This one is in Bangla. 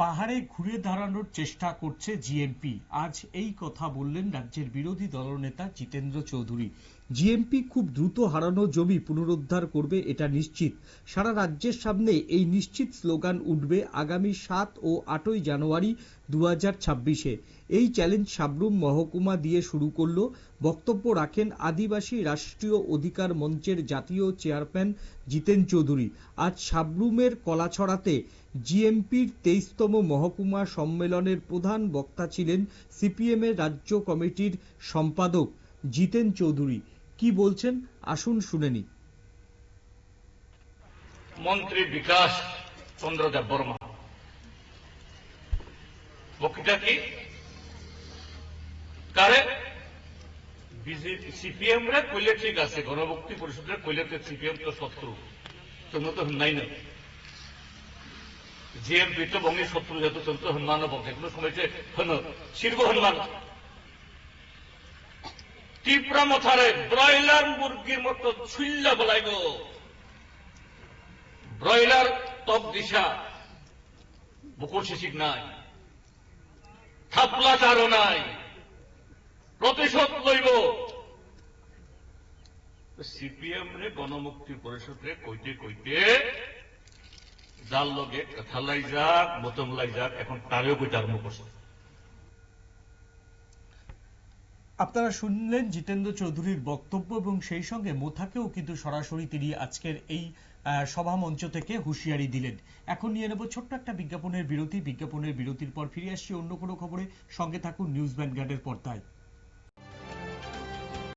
পাহাড়ে ঘুরে দাঁড়ানোর চেষ্টা করছে জিএমপি আজ এই কথা বললেন রাজ্যের বিরোধী দলনেতা জিতেন্দ্র চৌধুরী। জিএমপি খুব দ্রুত হারানো জমি পুনরুদ্ধার করবে, এটা নিশ্চিত। সারা রাজ্যের সামনে এই নিশ্চিত স্লোগান উঠবে আগামী সাত ও আটই জানুয়ারি দু ছাব্বিশে। এই চ্যালেঞ্জ সাবরুম মহকুমা দিয়ে শুরু করল। বক্তব্য রাখেন আদিবাসী রাষ্ট্রীয় অধিকার মঞ্চের জাতীয় চেয়ারম্যান জিতেন চৌধুরী। আজ সাবরুমের কলাছড়াতে জিএমপির তেইশতম মহকুমা সম্মেলনের প্রধান বক্তা ছিলেন সিপিএম এর রাজ্য কমিটির সম্পাদক জিতেন চৌধুরী। কি বলছেন? আসুন শুনে নি মন্ত্রী বিকাশ চন্দ্র দেব বর্মা। বক্তৃতা কি? কারে? বিজেপি, সিপিএম রে কইলে ঠিক আছে, গণভক্তি পরিষদের কইলে তো সিপিএম তো শত্রু। তোমরা তো নাই না। জিএমপি তো বঙ্গের শত্রু যেহেতু তোমরা তো হনুমান বকে কোনো যে হন শির্ব হনুমান। তীব্রা মথারে ব্রয়লার মুরগির মতো ছুল্লা বলাই গো ব্রয়লার তপ দিশা বুকুর শিশিক নাই। থাপলাচারও নাই। প্রতিশোধ লইব। সিপিএম রে গণমুক্তি পরিষদ কইতে কইতে যার লগে কথা লাই যাক মতম লাই যাক, এখন তারেও কইতে আরম্ভ করছে। আপনারা শুনলেন জিতেন্দ্র চৌধুরীর বক্তব্য এবং সেই সঙ্গে মোথাকেও কিন্তু সরাসরি তিনি আজকের এই সভা মঞ্চ থেকে হুঁশিয়ারি দিলেন। এখন নিয়ে নেব ছোট্ট একটা বিজ্ঞাপনের বিরতি। বিজ্ঞাপনের বিরতির পর ফিরে আসছি অন্য কোনো খবরে। সঙ্গে থাকুন নিউজ ভ্যানগার্ডের পর্দায়।